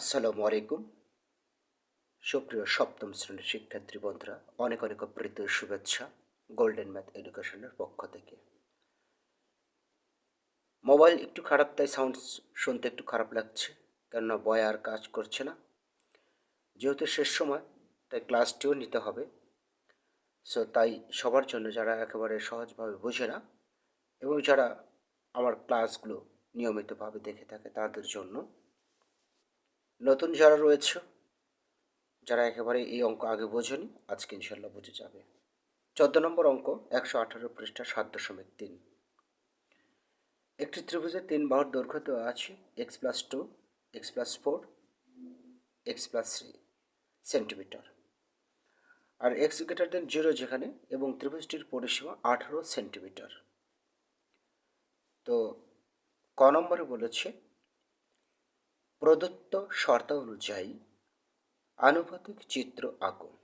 আসসালামু আলাইকুম। সুপ্রিয় সপ্তম শ্রেণির শিক্ষার্থী বন্ধুরা, অনেক অনেক প্রীত শুভেচ্ছা গোল্ডেন ম্যাথ এডুকেশনের পক্ষ থেকে। মোবাইল একটু খারাপ, তাই সাউন্ড শুনতে একটু খারাপ লাগছে, কেননা বয় আর কাজ করছে না। যেহেতু শেষ সময়, তাই ক্লাসটিও নিতে হবে। সো তাই সবার জন্য যারা একেবারে সহজভাবে বোঝে না, এবং যারা আমার ক্লাসগুলো নিয়মিতভাবে দেখে থাকে, তাদের জন্য নতুন যারা রয়েছে, যারা একেবারে এই অঙ্ক আগে বোঝেনি, আজকে ইনশাল্লাহ বুঝে যাবে। চোদ্দ নম্বর অঙ্ক, একশো আঠারো পৃষ্ঠা সাত দশমিক তিন। একটি ত্রিভুজের তিন বাহুর দৈর্ঘ্য দেওয়া আছে, X plus two, X plus four, X plus three centimetre. আর এক্স গ্রেটার দেন জিরো যেখানে, এবং ত্রিভুজটির পরিসীমা আঠারো সেন্টিমিটার। তো ক নম্বরে বলেছে প্রদত্ত শর্ত অনুযায়ী আনুপাতিক চিত্র আঁকুন।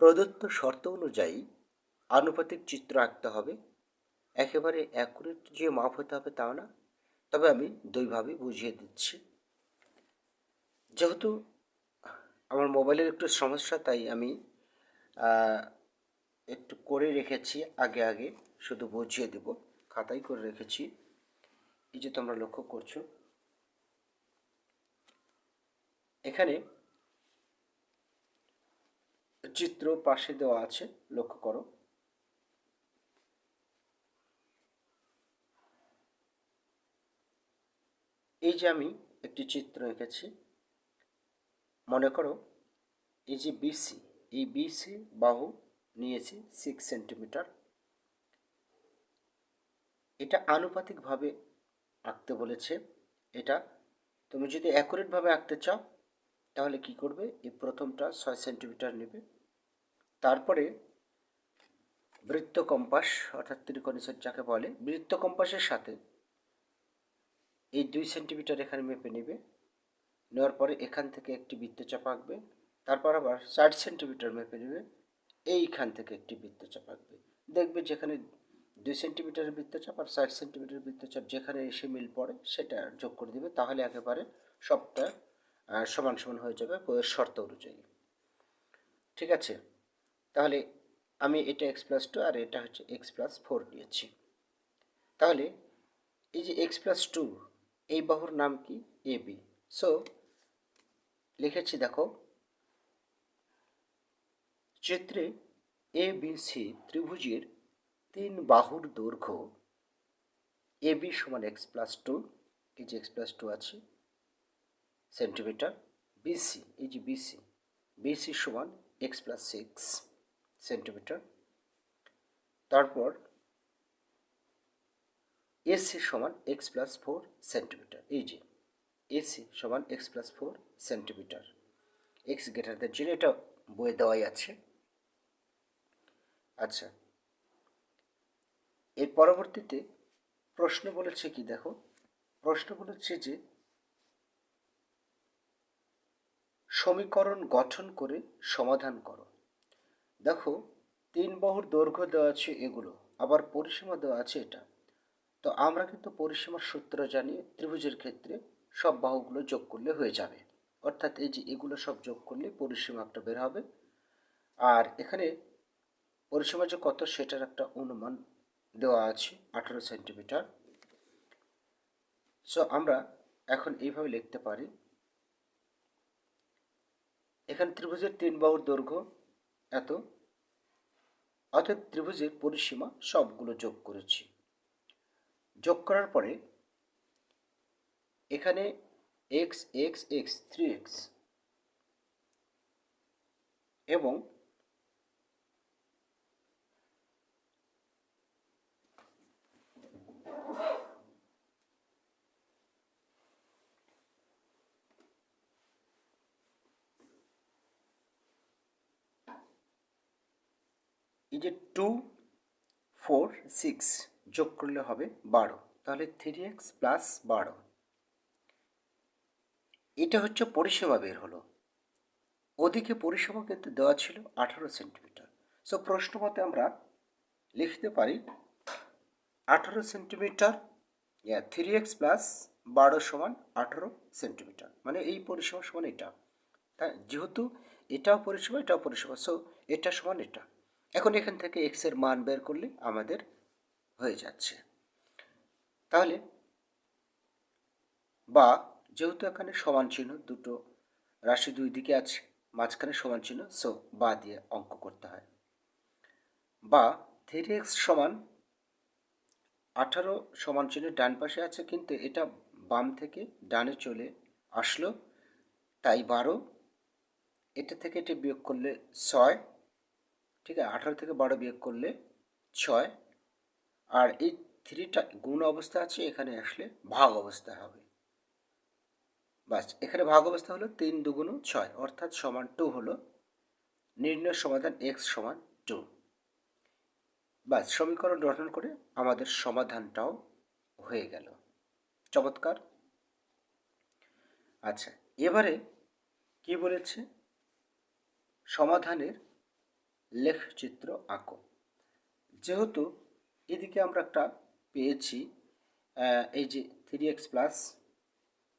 প্রদত্ত শর্ত অনুযায়ী আনুপাতিক চিত্র আঁকতে হবে। একেবারে অ্যাকুরেট যে মাপ হতে হবে তাও না, তবে আমি দুইভাবে বুঝিয়ে দিচ্ছি। যেহেতু আমার মোবাইলের একটু সমস্যা, তাই আমি একটু করে রেখেছি, আগে আগে শুধু বুঝিয়ে দেব। খাতায় করে রেখেছি। এই যে তোমরা লক্ষ্য করছ, এখানে চিত্র পাশে দেওয়া আছে, লক্ষ্য করো। এই যে আমি একটি চিত্র এঁকেছি, মনে করো এই যে বিসি এই বিসি বাহু নিয়েছি সিক্স সেন্টিমিটার এটা আনুপাতিকভাবে আঁকতে বলেছে। এটা, তুমি যদি অ্যাকুরেটভাবে আঁকতে চাও, তাহলে কি করবে? এই প্রথমটা ছয় সেন্টিমিটার নেবে। তারপরে বৃত্ত কম্পাস, অর্থাৎ ত্রিকোণিসের যাকে বলে, বৃত্ত কম্পাসের সাথে এই দুই সেন্টিমিটার এখানে মেপে নেবে। নেওয়ার পরে এখান থেকে একটি বৃত্তচাপ আঁকবে। তারপর আবার চার সেন্টিমিটার মেপে নেবে। এইখান থেকে একটি বৃত্তচাপ আঁকবে। দেখবে যেখানে দুই সেন্টিমিটারের বৃত্তচাপ আর ষাট সেন্টিমিটার বৃত্তচাপ যেখানে এসে মিল পড়ে, সেটা যোগ করে দিবে। তাহলে একেবারে সবটা সমান সমান হয়ে যাবে বইয়ের শর্ত অনুযায়ী। ঠিক আছে? তাহলে আমি এটা এক্স প্লাস টু আর এটা হচ্ছে এক্স প্লাস ফোর নিয়েছি। তাহলে এই যে এক্স প্লাস টু এই বাহুর নাম কি? এ বি সো লিখেছি দেখো, চিত্রে এ বি সি ত্রিভুজের তিন বাহুর দৈর্ঘ্য এ বি সমান এক্স প্লাস টু, এই যে এক্স প্লাস টু আছে, সেন্টিমিটার, বিসি, এই যে বিসি বিসি সমান এক্স প্লাস সিক্স সেন্টিমিটার। তারপর এসি সমান এক্স প্লাস ফোর সেন্টিমিটার, এই যে এসি সমান X plus four centimetre. X greater than zero, এটা বইয়ে দেওয়াই আছে। আচ্ছা এর পরবর্তীতে প্রশ্ন বলেছে কি দেখো? প্রশ্ন বলেছে যে সমীকরণ গঠন করে সমাধান করো। দেখো, তিন বাহুর দৈর্ঘ্য দেওয়া আছে এগুলো, আবার পরিসীমা দেওয়া আছে এটা। তো আমরা কিন্তু পরিসীমার সূত্র জানি, ত্রিভুজের ক্ষেত্রে সব বাহুগুলো যোগ করলে হয়ে যাবে। অর্থাৎ এই যে এগুলো সব যোগ করলে পরিসীমা একটা বের হবে। আর এখানে পরিসীমা যে কত, সেটার একটা অনুমান দেওয়া আছে আঠারো সেন্টিমিটার। সো আমরা এখন এইভাবে লিখতে পারি। এখানে ত্রিভুজের তিন বাহুর দৈর্ঘ্য এত। অর্থাৎ ত্রিভুজের পরিসীমা সবগুলো যোগ করেছি। যোগ করার পরে এখানে X X X three X এবং এই যে টু ফোর সিক্স যোগ করলে হবে বারো। তাহলে থ্রি এক্স প্লাস বারো। এটা হচ্ছে পরিসীমা বের হলো। ওদিকে পরিসীমা কিন্তু দেওয়া ছিল আঠারো সেন্টিমিটার সো প্রশ্ন মতে আমরা লিখতে পারি, আঠারো সেন্টিমিটার থ্রি এক্স প্লাস বারো সমান আঠারো সেন্টিমিটার মানে এই পরিসীমা সমান এটা। যেহেতু এটাও পরিষেবা এটাও পরিষেবা সো এটা সমান এটা। এখন এখান থেকে এক্সের মান বের করলে আমাদের হয়ে যাচ্ছে। তাহলে, বা যেহেতু এখানে সমান চিহ্ন দুটো রাশি দুই দিকে আছে, মাঝখানে সমান চিহ্ন সো বা দিয়ে অঙ্ক করতে হয়। বা থ্রি এক্স সমান আঠারো সমান চিহ্ন ডান পাশে আছে, কিন্তু এটা বাম থেকে ডানে চলে আসলো, তাই বারো, এটা থেকে এটা বিয়োগ করলে ছয় ঠিক আছে? আঠারো থেকে বারো বিয়োগ করলে ছয়। আর এই থ্রিটা গুণ অবস্থা আছে, এখানে আসলে ভাগ অবস্থা হবে। বাস, এখানে ভাগ অবস্থা হলো তিন দুগুণ ছয়, অর্থাৎ সমান টু হলো নির্ণয় সমাধান এক্স সমান টু বাস, সমীকরণ গঠন করে আমাদের সমাধানটাও হয়ে গেল। চমৎকার। আচ্ছা এবারে কি বলেছে? সমাধানের লেখচিত্র আঁকো। যেহেতু এদিকে আমরা একটা পেয়েছি এই যে থ্রি এক্স প্লাস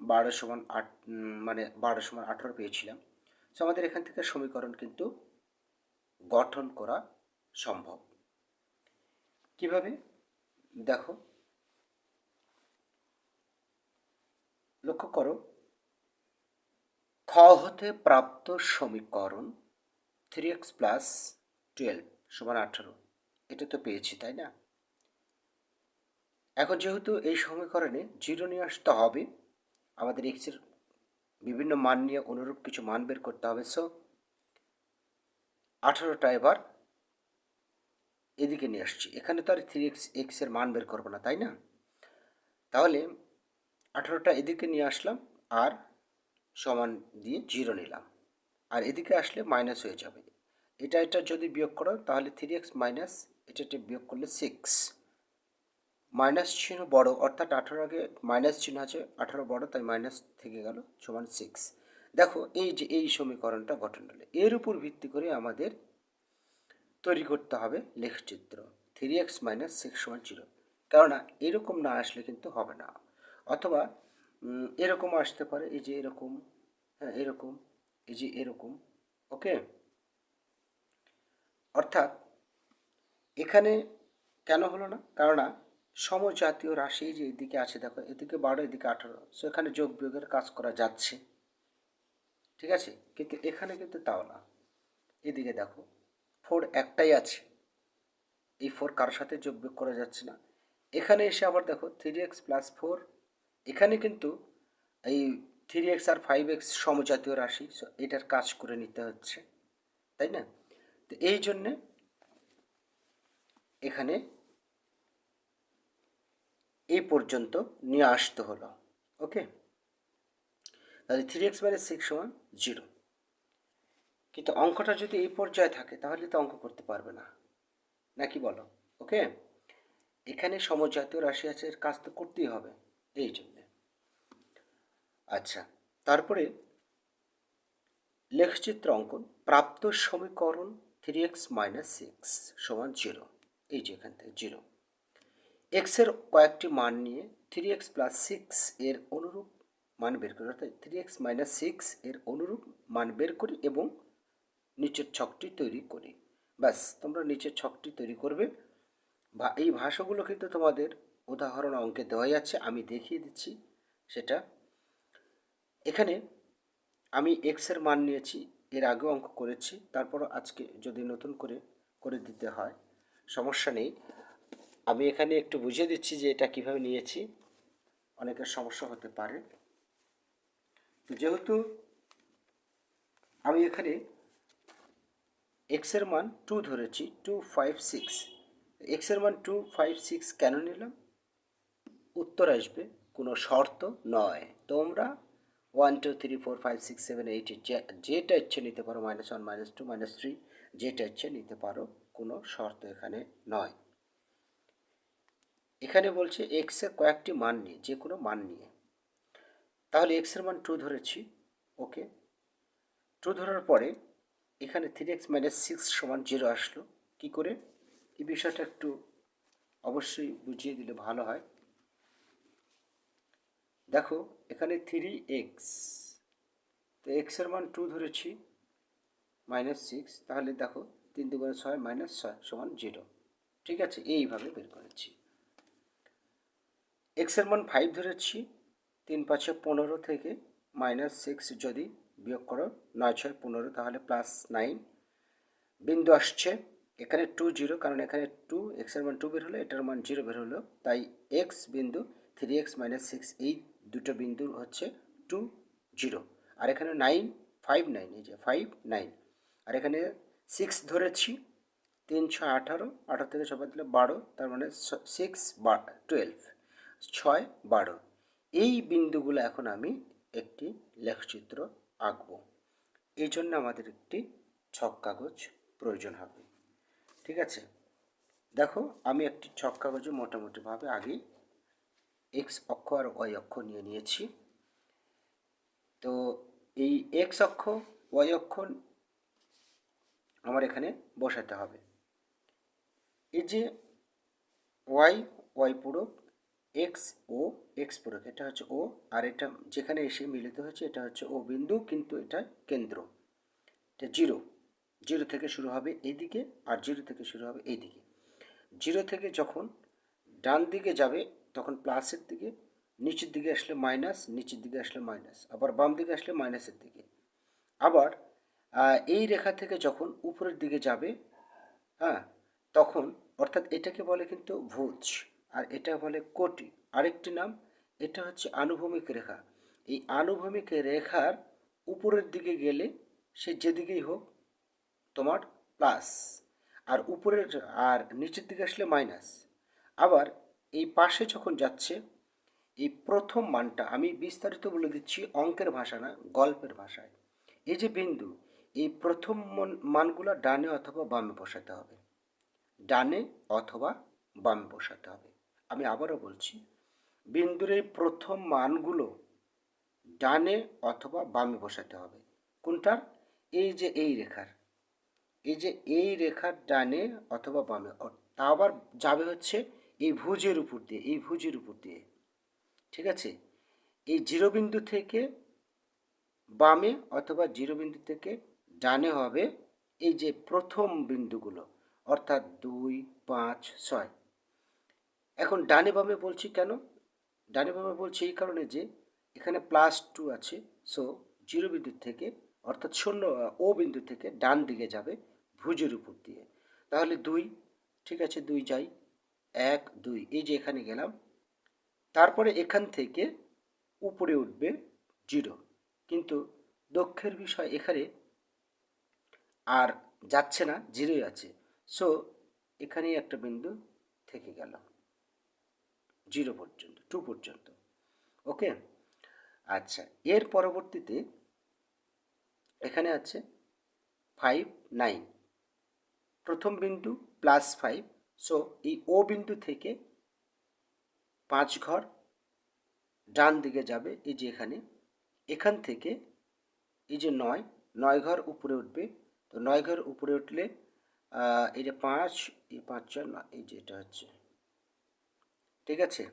বারো সমান আট মানে বারো সমান আঠারো পেয়েছিলাম। সো আমাদের এখান থেকে সমীকরণ কিন্তু গঠন করা সম্ভব। কীভাবে? দেখো। লক্ষ্য করো। খ হতে প্রাপ্ত সমীকরণ থ্রি এক্স প্লাস টুয়েলভ সমান আঠারো। এটা তো পেয়েছি, তাই না? এখন যেহেতু এই সমীকরণে জিরো নিয়ে আসতে হবে, আমাদের এক্সের বিভিন্ন মান নিয়ে অনুরূপ কিছু মান বের করতে হবে। সো আঠারোটা এবার এদিকে নিয়ে আসছি। এখানে তো আর থ্রি এক্স এক্সের মান বের করব না, তাই না? তাহলে আঠারোটা এদিকে নিয়ে আসলাম আর সমান দিয়ে জিরো নিলাম। আর এদিকে আসলে মাইনাস হয়ে যাবে। এটা এটা যদি বিয়োগ করো তাহলে থ্রি এক্স মাইনাস এটা এটা বিয়োগ করলে সিক্স মাইনাস চিহ্ন বড়, অর্থাৎ আঠারো আগে মাইনাস চিহ্ন আছে, আঠারো বড়, তাই মাইনাস থেকে গেল সমান সিক্স দেখো, এই যে এই সমীকরণটা গঠন হলো এর উপর ভিত্তি করে আমাদের তৈরি করতে হবে লেখচিত্র। থ্রি এক্স মাইনাস সিক্স সমান জিরো কেননা, এরকম না আসলে কিন্তু হবে না। অথবা এরকম আসতে পারে, এই যে এরকম হ্যাঁ এরকম, এই যে এরকম ওকে অর্থাৎ এখানে কেন হলো না? কেননা সমজাতীয় রাশি যে এদিকে আছে, দেখো, এদিকে বারো, এদিকে আঠারো সো এখানে যোগ বিয়োগের কাজ করা যাচ্ছে। ঠিক আছে? কিন্তু এখানে কিন্তু তাও না। এদিকে দেখো ফোর একটাই আছে। এই ফোর কারোর সাথে যোগ বিয়োগ করা যাচ্ছে না। এখানে এসে আবার দেখো থ্রি এক্স প্লাস ফোর এখানে কিন্তু এই থ্রি এক্স আর ফাইভ এক্স সমজাতীয় রাশি সো এটার কাজ করে নিতে হচ্ছে। তাই না? তো এই জন্যে এখানে এই পর্যন্ত নিয়ে আসতে হলো, ওকে? তাহলে থ্রি এক্স মাইনাস সিক্স সমান জিরো কিন্তু অঙ্কটা যদি এই পর্যায়ে থাকে, তাহলে তো অঙ্ক করতে পারবে না। নাকি বলো, ওকে? এখানে সমজাতীয় রাশি আছে কাজ তো করতেই হবে, এই জন্যে। আচ্ছা তারপরে লেখচিত্র অঙ্কন, প্রাপ্ত সমীকরণ থ্রি এক্স মাইনাস সিক্স সমান জিরো এই যে এখান থেকে জিরো এক্সের কয়েকটি মান নিয়ে থ্রি এক্স প্লাস সিক্স এর অনুরূপ মান বের করি, অর্থাৎ থ্রি এক্স মাইনাস সিক্স এর অনুরূপ মান বের করি এবং নিচের ছকটি তৈরি করি। ব্যাস, তোমরা নিচের ছকটি তৈরি করবে। বা এই ভাষাগুলো কিন্তু তোমাদের উদাহরণ অঙ্কে দেওয়াই আছে, আমি দেখিয়ে দিচ্ছি সেটা। এখানে আমি এক্সের মান নিয়েছি এর আগেও অঙ্ক করেছি তারপর আজকে যদি নতুন করে করে দিতে হয়, সমস্যা নেই। আমি এখানে একটু বুঝিয়ে দিচ্ছি যে এটা কীভাবে নিয়েছি, অনেকের সমস্যা হতে পারে। যেহেতু আমি এখানে এক্সের মান টু ধরেছি টু ফাইভ সিক্স এক্সের মান টু ফাইভ সিক্স কেন নিলাম? উত্তর আসবে, কোনো শর্ত নয়। তোমরা one two three four five six seven eight যেটা ইচ্ছে নিতে পারো minus one minus two minus three যেটা ইচ্ছে নিতে পারো, কোনো শর্ত এখানে নয়। এখানে বলছে এক্সের কয়েকটি মান নিয়ে, যে কোনো মান নিয়ে। তাহলে এক্সের মান টু ধরেছি ওকে টু ধরার পরে এখানে থ্রি এক্স মাইনাস সিক্স সমান জিরো আসলো। কী করে? এই বিষয়টা একটু অবশ্যই বুঝিয়ে দিলে ভালো হয়। দেখো, এখানে থ্রি এক্স তো এক্সের মান টু ধরেছি মাইনাস সিক্স তাহলে দেখো, তিন দুগুণে ছয় মাইনাস ছয় সমান জিরো ঠিক আছে, এইভাবে বের করেছি। এক্সের মান ফাইভ ধরেছি, তিন পাঁচে পনেরো থেকে মাইনাস সিক্স যদি বিয়োগ করো, নয় ছয় পনেরো, তাহলে প্লাস নাইন বিন্দু আসছে, এখানে টু জিরো কারণ এখানে টু এক্সের মান টু বের হলো, এটার মান জিরো বের হলো, তাই এক্স বিন্দু থ্রি এক্স মাইনাস সিক্স এই দুটো বিন্দু হচ্ছে টু জিরো আর এখানে নাইন ফাইভ নাইন এই যে ফাইভ নাইন আর এখানে সিক্স ধরেছি, তিন, ছয়, আঠারো। আঠারো থেকে বাদ দিলে বারো, তার মানে সিক্স বা টুয়েলভ ছয়, বারো। এই বিন্দুগুলো এখন আমি একটি লেখচিত্র আঁকবো। এই জন্য আমাদের একটি ছক কাগজ প্রয়োজন হবে। ঠিক আছে? দেখো, আমি একটি ছক কাগজে মোটামুটিভাবে আগেই এক্স অক্ষ আর ওয়াই অক্ষ নিয়ে নিয়েছি। তো এই এক্স অক্ষ ওয়াই অক্ষ আমার এখানে বসাতে হবে। এই যে ওয়াই ওয়াই পূরক এক্স ও এক্স পূরক এটা হচ্ছে ও আর এটা যেখানে এসে মিলিত হচ্ছে এটা হচ্ছে ও বিন্দু, কিন্তু এটা কেন্দ্র। এটা জিরো জিরো থেকে শুরু হবে এইদিকে আর জিরো থেকে শুরু হবে এইদিকে জিরো থেকে যখন ডান দিকে যাবে তখন প্লাসের দিকে, নিচের দিকে আসলে মাইনাস, নিচের দিকে আসলে মাইনাস, আবার বাম দিকে আসলে মাইনাসের দিকে। আবার এই রেখা থেকে যখন উপরের দিকে যাবে হ্যাঁ তখন অর্থাৎ এটাকে বলে কিন্তু ভুজ, আর এটা বলে কোটি। আরেকটি নাম, এটা হচ্ছে আনুভূমিক রেখা। এই আনুভূমিক রেখার উপরের দিকে গেলে সে যেদিকেই হোক তোমার প্লাস, আর উপরের আর নিচের দিকে আসলে মাইনাস। আবার এই পাশে যখন যাচ্ছে, এই প্রথম মানটা আমি বিস্তারিত বলে দিচ্ছি অঙ্কের ভাষা না, গল্পের ভাষায়। এই যে বিন্দু, এই প্রথম মন- মানগুলো ডানে অথবা বামে বসাতে হবে। ডানে অথবা বামে বসাতে হবে। আমি আবারও বলছি, বিন্দুর এই প্রথম মানগুলো ডানে অথবা বামে বসাতে হবে। কোনটার এই যে এই রেখার। এই যে এই রেখার ডানে অথবা বামে তা আবার যাবে হচ্ছে এই ভুজের উপর দিয়ে, এই ভুজের উপর দিয়ে, ঠিক আছে? এই জিরো বিন্দু থেকে বামে অথবা জিরো বিন্দু থেকে ডানে হবে এই যে প্রথম বিন্দুগুলো, অর্থাৎ দুই, পাঁচ, ছয়। এখন ডানে বামে বলছি কেন? ডানে বামে বলছি এই কারণে যে এখানে প্লাস টু আছে সো জিরো বিন্দু থেকে, অর্থাৎ শূন্য ও বিন্দু থেকে ডান দিকে যাবে ভুজের উপর দিয়ে। তাহলে দুই, ঠিক আছে, দুই যাই। এক, দুই, এই যে এখানে গেলাম, তারপরে এখান থেকে উপরে উঠবে জিরো। কিন্তু দক্ষের বিষয় এখানে আর যাচ্ছে না, জিরোই আছে। সো এখানেই একটা বিন্দু থেকে গেল। জিরো পর্যন্ত টু পর্যন্ত। ওকে আচ্ছা এর পরবর্তীতে এখানে আছে ফাইভ নাইন প্রথম বিন্দু প্লাস ফাইভ সো এই ও বিন্দু থেকে পাঁচ ঘর ডান দিকে যাবে, এই যে এখানে। এখান থেকে এই যে নয় নয় ঘর উপরে উঠবে। তো নয় ঘর উপরে উঠলে এই যে পাঁচ, এই পাঁচ চার এই যে এটা হচ্ছে। ঠিক আছে?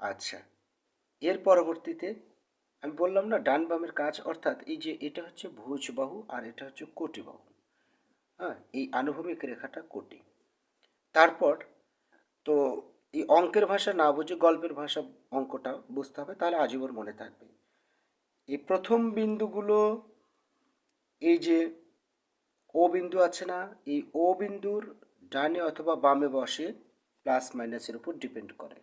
আচ্ছা। এর পরবর্তীতে আমি বললাম না, ডান বামের কাজ, অর্থাৎ এই যে এটা হচ্ছে ভুজ বাহু আর এটা হচ্ছে কোটি বাহু হ্যাঁ এই আনুভূমিক রেখাটা কোটি। তারপর তো এই অঙ্কের ভাষা না বুঝে গল্পের ভাষা অঙ্কটা বুঝতে হবে, তাহলে আজীবন মনে থাকবে। এই প্রথম বিন্দুগুলো, এই যে ও বিন্দু আছে না, এই ও বিন্দুর ডানে অথবা বামে বসে প্লাস মাইনাসের উপর ডিপেন্ড করে।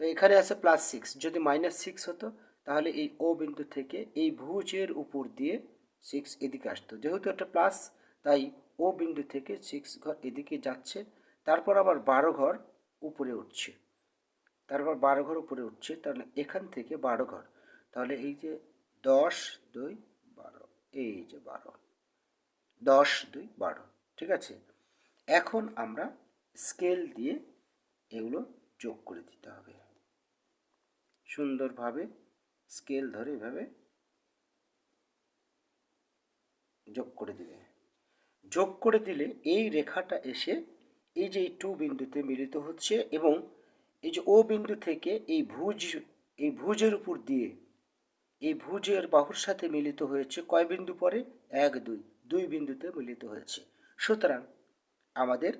তো এখানে আছে প্লাস সিক্স, যদি মাইনাস সিক্স হতো, তাহলে এই ও বিন্দু থেকে এই ভুজের উপর দিয়ে সিক্স এদিকে আসতো। যেহেতু একটা প্লাস, তাই ও বিন্দু থেকে সিক্স ঘর এদিকে যাচ্ছে তারপর আবার বারো ঘর উপরে উঠছে। তারপর বারো ঘর উপরে উঠছে, তাহলে এখান থেকে বারো ঘর তাহলে এই যে দশ দুই বারো, এই যে বারো। দশ দুই বারো, ঠিক আছে? এখন আমরা স্কেল দিয়ে এগুলো যোগ করে দিতে হবে। সুন্দরভাবে স্কেল ধরে এভাবে যোগ করে দিবে। যোগ করে দিলে এই রেখাটা এসে এই যে টু বিন্দুতে মিলিত হচ্ছে এবং এই যে ও বিন্দু থেকে এই ভুজ, এই ভুজের উপর দিয়ে এই ভুজের বাহুর সাথে মিলিত হয়েছে কয় বিন্দু পরে? এক, দুই। দুই বিন্দুতে মিলিত হয়েছে। সুতরাং আমাদের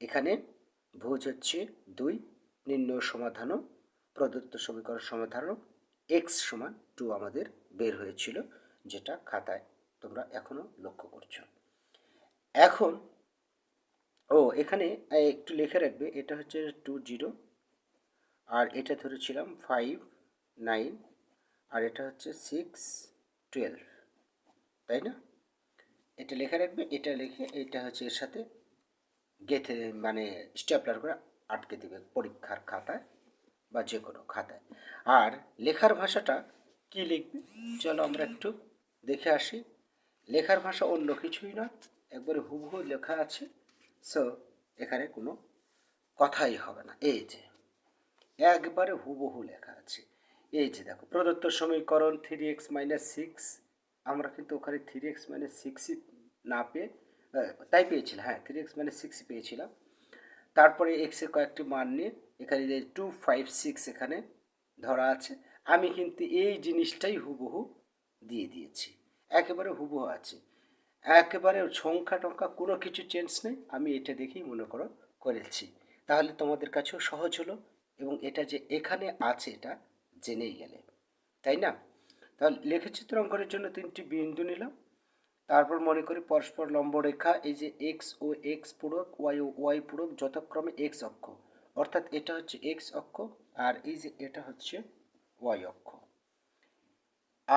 এখানে ভুজ হচ্ছে দুই, নির্ণয় সমাধানও, প্রদত্ত সমীকরণ সমাধানও এক্স সমান টু আমাদের বের হয়েছিল, যেটা খাতায় তোমরা এখনও লক্ষ্য করছ। এখন ও, এখানে একটু লিখে রাখবে, এটা হচ্ছে টু জিরো আর এটা ধরেছিলাম ফাইভ নাইন আর এটা হচ্ছে সিক্স টুয়েলভ তাই না? এটা লেখা রাখবে, এটা লিখে, এটা হচ্ছে এর সাথে গেথে মানে স্টেপলার করে আটকে দেবে পরীক্ষার খাতায় বা যে কোনো খাতায়। আর লেখার ভাষাটা কি লিখবে? চলো আমরা একটু দেখে আসি। লেখার ভাষা অন্য কিছুই না একবারে হুবহু লেখা আছে। সো এখানে কোনো কথাই হবে না। এই যে, একবারে হুবহু লেখা আছে। এই যে দেখো, প্রদত্ত সমীকরণ থ্রি এক্স মাইনাস সিক্স আমরা কিন্তু ওখানে থ্রি এক্স মাইনাস সিক্সই না পেয়ে তাই পেয়েছিলাম হ্যাঁ থ্রি এক্স মাইনাস সিক্সই পেয়েছিলাম। তারপরে এক্সের কয়েকটি মান নিয়ে, এখানে যে টু ফাইভ সিক্স এখানে ধরা আছে। আমি কিন্তু এই জিনিসটাই হুবহু দিয়ে দিয়েছি। একেবারে হুবহু আছে। একেবারে সংখ্যা টঙ্কা কোনো কিছু চেঞ্জ নেই, আমি এটা দেখেই মনে করো করেছি। তাহলে তোমাদের কাছেও সহজ হলো এবং এটা যে এখানে আছে এটা জেনেই গেলে, তাই না? তাহলে লেখচিত্র অঙ্কনের জন্য তিনটি বিন্দু নিলাম, তারপর মনে করি পরস্পর লম্ব রেখা, এই যে এক্স ও এক্স পূরক ওয়াই ও ওয়াই পূরক যথাক্রমে এক্স অক্ষ, অর্থাৎ এটা হচ্ছে এক্স অক্ষ আর এই যে এটা হচ্ছে ওয়াই অক্ষ।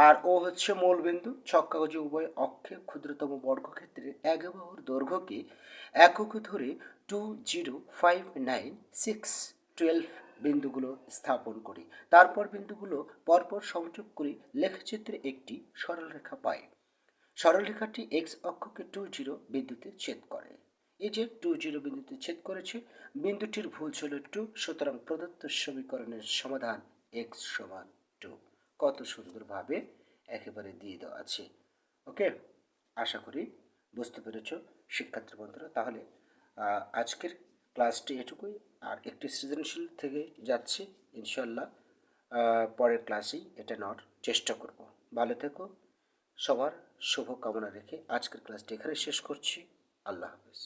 আর ও হচ্ছে মূলবিন্দু ছক উভয় অক্ষে ক্ষুদ্রতম বর্গক্ষেত্রে এক বাহুর দৈর্ঘ্যকে একক ধরে two zero five nine six twelve বিন্দুগুলো স্থাপন করি। তারপর বিন্দুগুলো পরপর সংযোগ করে লেখচিত্রে একটি সরলরেখা পাই সরলরেখাটি এক্স অক্ষকে টু জিরো বিন্দুতে ছেদ করে। এই যে টু জিরো বিন্দুতে ছেদ করেছে, বিন্দুটির ভুল ছিল টু সুতরাং প্রদত্ত সমীকরণের সমাধান এক্স সমান টু কত সুন্দরভাবে একেবারে দিয়ে দেওয়া আছে। ওকে আশা করি বুঝতে পেরেছ, শিক্ষার্থী বন্ধুরা। তাহলে আজকের ক্লাসটি এটুকুই। আর একটি সৃজনশীল থেকে যাচ্ছি ইনশাল্লাহ পরের ক্লাসেই এটা নেওয়ার চেষ্টা করব। ভালো থেকো, সবার শুভ কামনা রেখে আজকের ক্লাসটি এখানে শেষ করছি। আল্লাহ হাফেজ।